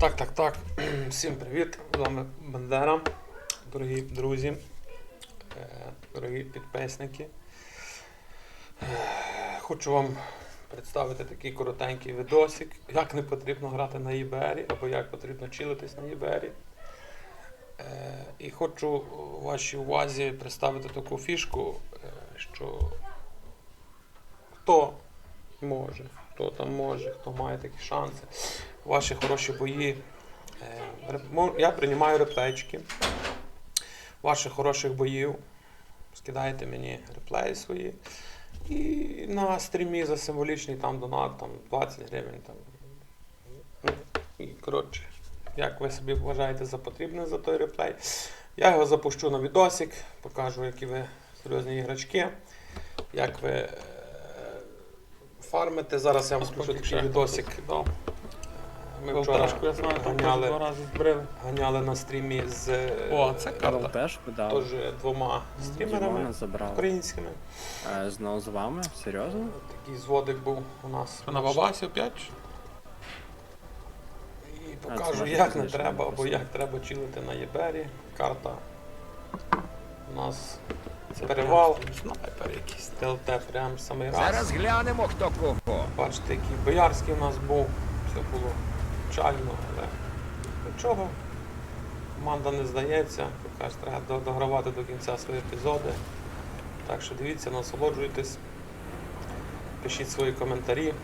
Так, так, так. Всім привіт! З вами Бандера, дорогі друзі, е, дорогі підписники. Е, Хочу вам представити такий коротенький відосик, як не потрібно грати на ІБРі або як потрібно чилитись на ІБРі. Е, І хочу вашій увазі представити таку фішку, що хто може, хто там може, хто має такі шанси ваші хороші бої. Е, мо- Я приймаю реплейчики ваших хороших боїв. Скидайте мені реплеї свої. І на стрімі за символічний там донат там 20 гривень. Там. Ну, І, коротше, як ви собі вважаєте за потрібне за той реплей. Я його запущу на відосик, покажу, які ви серйозні іграчки, як ви фармите. Зараз я вам скажу такий відосик. Да. Ми вчора я знаю, теж два ганяли, рази збрили. ганяли на стрімі з е, О, це карта. Волтешку дав. теж двома стрімерами українськими. Е, Знову з вами? Серйозно? Такий зводик був у нас. На бабасі опять? І покажу, це як не треба, або як треба чилити на Єбері. Карта у нас перевал. Снайпер якийсь. ТЛТ прям самий раз. Зараз глянемо, хто кого. Бачите, який боярський у нас був. Все було чально, але нічого. Команда не здається. Покаж, треба догравати до кінця свої епізоди. Так що дивіться, насолоджуйтесь. Пишіть свої коментарі.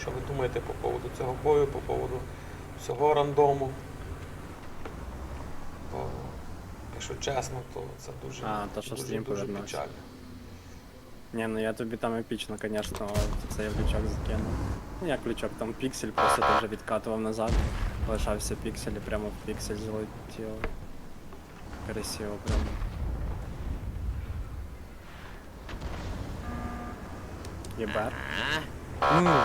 Що ви думаєте по поводу цього бою, по поводу всього рандому. Якщо чесно, то це дуже, А, то, що дуже, стрім дуже повернувся. печально. Ні, ну я тобі там епічно, звісно, цей лючок закинув. Ну як лючок, там піксель, просто ти вже відкатував назад. Лишався піксель і прямо в піксель залетіло. Красиво прямо. Єбер. Ну.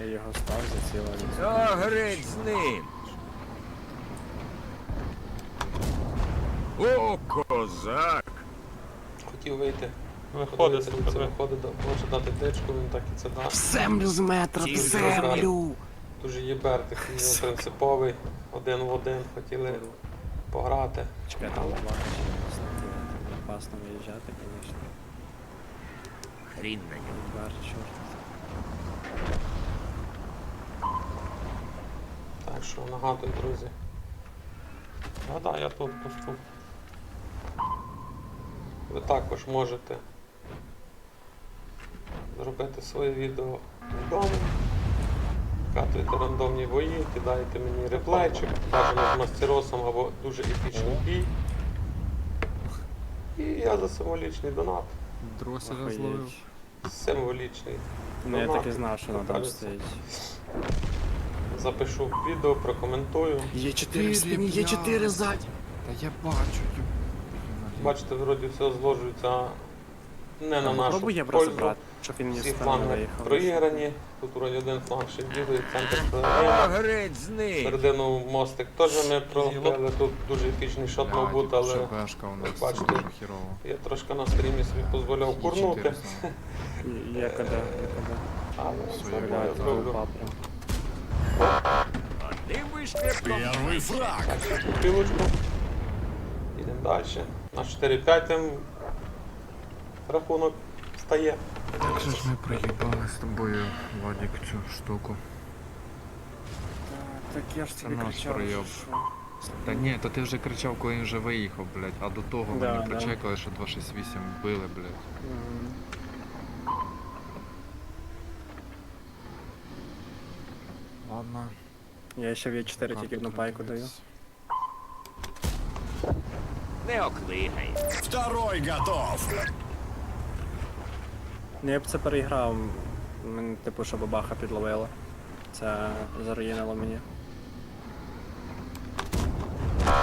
Я його став зацілив. О, греть з ним. О, козак. Хотів вийти. Виходить, це виходить, да, може дати тичку, він так і це дасть. Землю з метра, в землю! Дуже єбер він принциповий, один в один, хотіли пограти. Чекай, там лава опасно виїжджати, звісно. Хрін на ньому. Бар, чорт. Так що нагадую, друзі. А да, я тут пусту. Ви також можете зробити своє відео вдома. Вкатуєте рандомні бої, кидаєте мені реплейчик, бажано з мастеросом або дуже епічний бій. І я за символічний донат. Дроселя Охуєть. зловив. Символічний. Ну я так і знав, що вона там стоїть. Запишу відео, прокоментую. Є 4 в спині, є 4 ззаді. Та я бачу. Бачите, вроді все зложується не на нашу Попробуй єбро пользу. забрати, щоб він Всі не фланги проіграні. Тут вроді один фланг ще білий, центр О, програє. греть з. Середину мостик теж ми програли. Тут дуже епічний шот мав бути, але ШБшка у нас бачите, дуже хірово. я трошки на стрімі собі дозволяв курнути. 4 знаю. Коли, коли. Але я Блядь, зроблю. Ти вишкрепком. Так, ще бутилочку. Йдемо далі. На 4-5 там рахунок стає. Як же ж ми проїбали з тобою, Вадик, цю штуку. Так я ж Це тобі наш кричав, прийом. що- Та ні, то ти вже кричав, коли він вже виїхав, блядь, а до того Да, вони да. прочекали, що 268 вбили, блядь. Мгм. Ладно. Я ще в 4 тільки одну пайку даю. Не оклигай. Второй готов. Ну я б це переіграв. Мені типу, що бабаха підловила. Це заруїнило мені.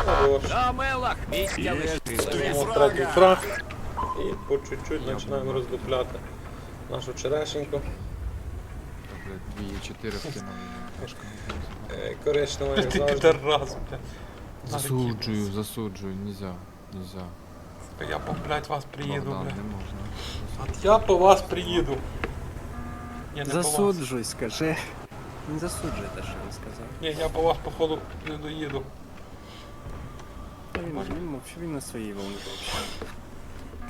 Хорош. Саме лахміття третій фраг і по чуть-чуть починаємо роздупляти нашу черешеньку. Блядь, 2 4 вкинули. Е, Коричнева, завжди. блядь. Засуджую, засуджую, нельзя, нельзя. Я, по, блядь, вас приїду, Богдан, блядь. можна. От я по вас приїду. Ні, не по вас. Засуджуй, скажи. Не засуджуй те, що він сказав. Ні, я по вас, походу, не доїду. Та Він, він мовчав, він на своїй волні взагалі.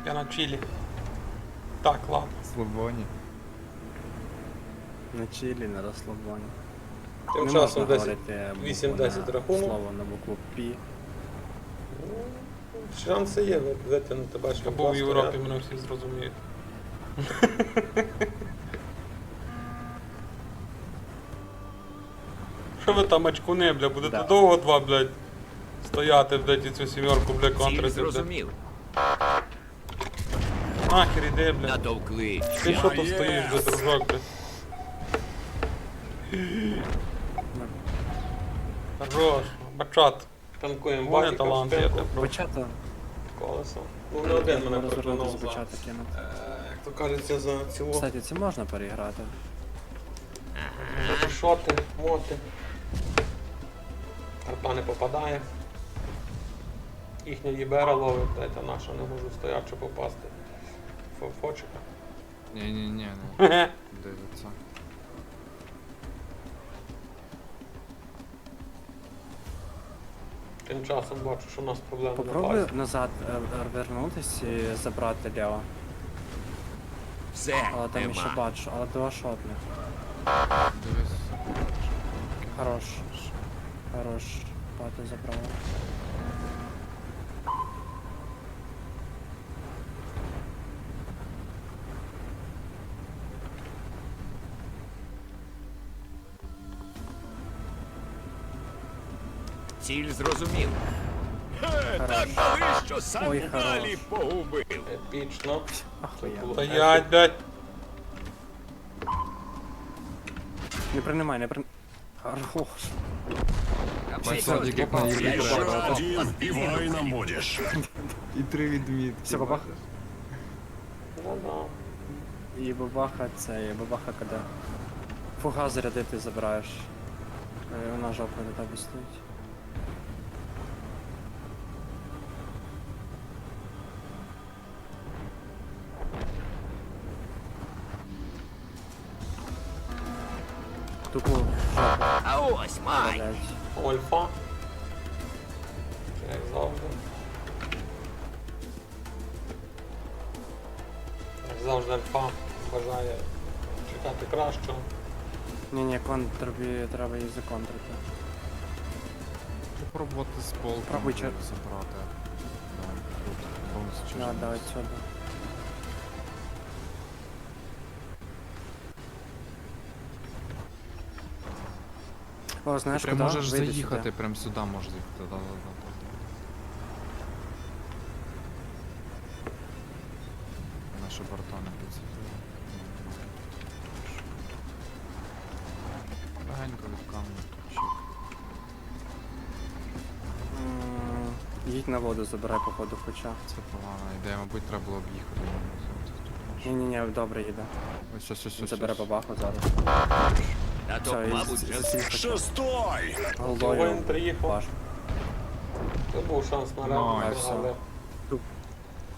Я на чилі. Так, ладно. Слобоні. На чилі, на розслабоні. Тим Не часом можна десь 8-10 рахунок. Слово на букву Пі. шанси є ви- витягнути, бачите. Був в Європі, мене всі зрозуміють. Що ви там очкуни, бля, будете Да. довго два, блядь, стояти, блядь, і цю сімерку, бля, Ціль контрити, блядь. зрозумів. Нахер іди, блядь. Натовкли. Ти що тут стоїш, блядь, дружок, блядь? Хорош, бачат. Танкуємо Вони Вадіка в таланти, я спинку, тебе прошу. Бачата. колесо. Ну, не один мене проклинув за, кинути. е, як то кажеться, за цілу. Кстати, це можна переіграти. Шоти, моти. Арта не попадає. Їхня Єбера ловить, а наша не можу стоячи попасти. Фо- Фочика. Ні-ні-ні, Хе-хе. не дивиться. Тим часом бачу, що у нас проблема. на Попробуй назад е, е, і забрати Лео. Все, Але там ще бачу, але два шотних. Дивись. Хорош. Хорош. Пати забрав. Ціль зрозумів. Так дали, що сам Ой, далі погубив. Епічно. Ахуєнно. Стоять, блядь. Не принимай, не при... Хорош. Садик як на ще один, будешь. І три відмітки. Все, бабах. І бабаха це, і бабаха коли фуга зарядити забираєш. Е, Вона жопа до тебе стоїть. Ось май. Ольфа. Як завжди. Як завжди альфа бажає чекати кращого. Ні-ні, контрбі треба її законтрити. Попробувати з полки Пробуй, чер- забрати. Да, тут бонус чи Да, да, отсюда. О, Ти знаєш, прям куди? можеш Вийди заїхати, сюди. прям сюди можеш заїхати. Да, да, да. Наші борта не підсвітили. Легенько від камня. М, Їдь на воду, забирай походу хоча. Це погана ідея, мабуть, треба було об'їхати. Ні-ні-ні, добре їде. Ось, ось, ось, ось. Забере ось. бабаху зараз. А то, і мабуть, з- вже Шестой! голдою. Воїн приїхав. Паш. Це був шанс на Ну, раунд, а все. але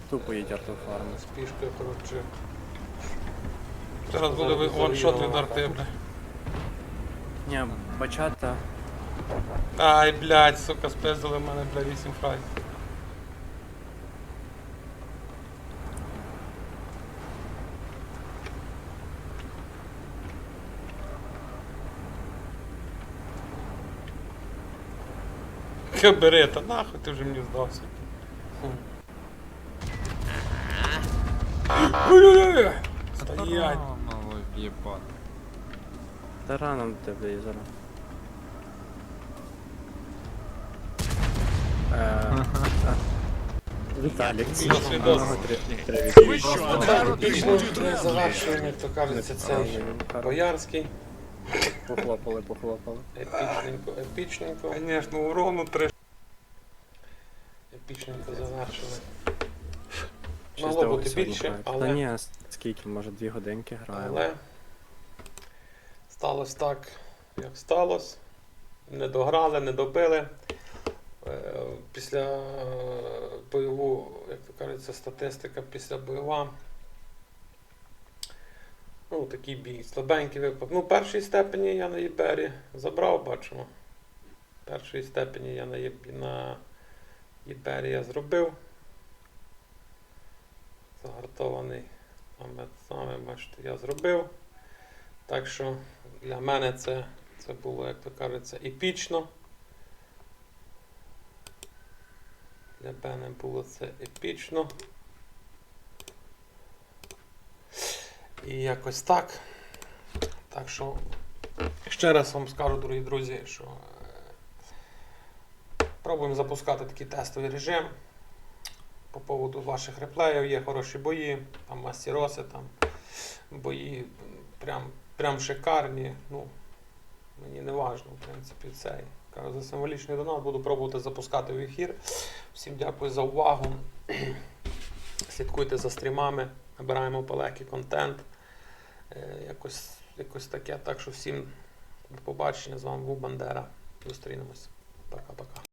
Тупо їдь арту фарму. з пішкою, коротше. Зараз буде ви- ваншот від арти, блядь. Ні, бачата. Ай, блядь, сука, спиздили мене, бля, 8 фрай. Ха, Бери, та нахуй ти вже мені здався. Ой-ой-ой! Стоять! Мало в'єбати. Та тебе і зараз. Е, Віталік. Завершуємо, як то кажеться, цей боярський. Похлопали, похлопали. Епічненько, епічненько. Конечно, урону 3 Епічненько завершили. Довго бути більше, грають. Та але, ні, скільки, може, дві годинки граємо. але сталося так, як сталося. Не дограли, не добили. Е, Після е, бойову, як то кажеться, статистика після бойова. Ну, такий бій. Слабенький випав. Ну, першій степені я на Єбері забрав, бачимо. Першої степені я на, на Єбері я зробив. Загартований саме, бачите, я зробив. Так що для мене це, це було, як то кажеться, епічно. Для мене було це епічно. І якось так. Так що ще раз вам скажу, дорогі друзі, що пробуємо запускати такий тестовий режим. По поводу ваших реплеїв є хороші бої, там мастіроси, там бої прям, прям шикарні. Ну, мені не важно, в принципі, цей. За символічний донат буду пробувати запускати в ефір. Всім дякую за увагу. Слідкуйте за стрімами, набираємо полегкий контент. Е, Якось, якось таке. Так що всім до побачення. З вами був Бандера. Зустрінемось. Пока-пока.